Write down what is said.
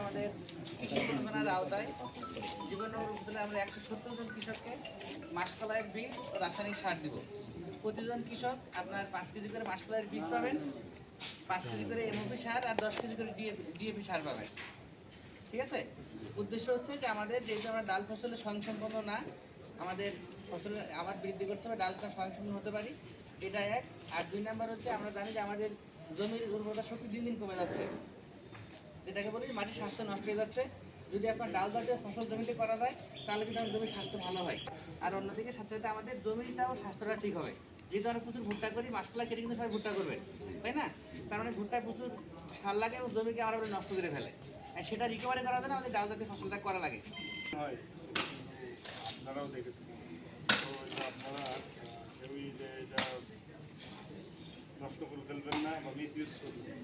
আমাদের কৃষি আওতায় আমরা একশো সত্তর কৃষককে বীজ রাসায়নিক সার দিব। প্রতিজন কৃষক আপনার পাঁচ কেজি করে বীজ পাবেন, পাঁচ কেজি করে এমওপি সার আর দশ কেজি করে ডিএপি সার পাবেন। ঠিক আছে? উদ্দেশ্য হচ্ছে যে আমাদের যেহেতু আমরা ডাল ফসলের স্বয়ংসম্পন্ন না, আমাদের ফসলের আবার বৃদ্ধি করতে হবে, ডালটা স্বয়ংসম্পন্ন হতে পারি। এটা এক। আর দুই নাম্বার হচ্ছে আমরা জানি যে আমাদের জমির উর্বরতা শক্তি দিন দিন কমে যাচ্ছে। যেটাকে বলি মাটির স্বাস্থ্য নষ্ট হয়ে যাচ্ছে। যদি আপনার ডাল জাতীয় ফসল জমিতে করা যায়, তাহলে কিন্তু জমির স্বাস্থ্য ভালো হয়। আর অন্যদিকে সাথে সাথে আমাদের জমিটাও স্বাস্থ্যটা ঠিক হবে। যেহেতু আমরা প্রচুর ভুট্টা করি মাসকলা কেটে কিন্তু সবাই ভুট্টা করবেন তাই না? তার মানে ভুট্টায় প্রচুর সার লাগে এবং জমিকে আমরা নষ্ট করে ফেলে। আর সেটা রিকভারি করার জন্য আমাদের ডাল জাতীয় ফসলটা করা লাগে। আপনারাও দেখেছেন। তো আপনারা যে নষ্ট করে ফেলবেন না বা মিস ইউজ করবেন।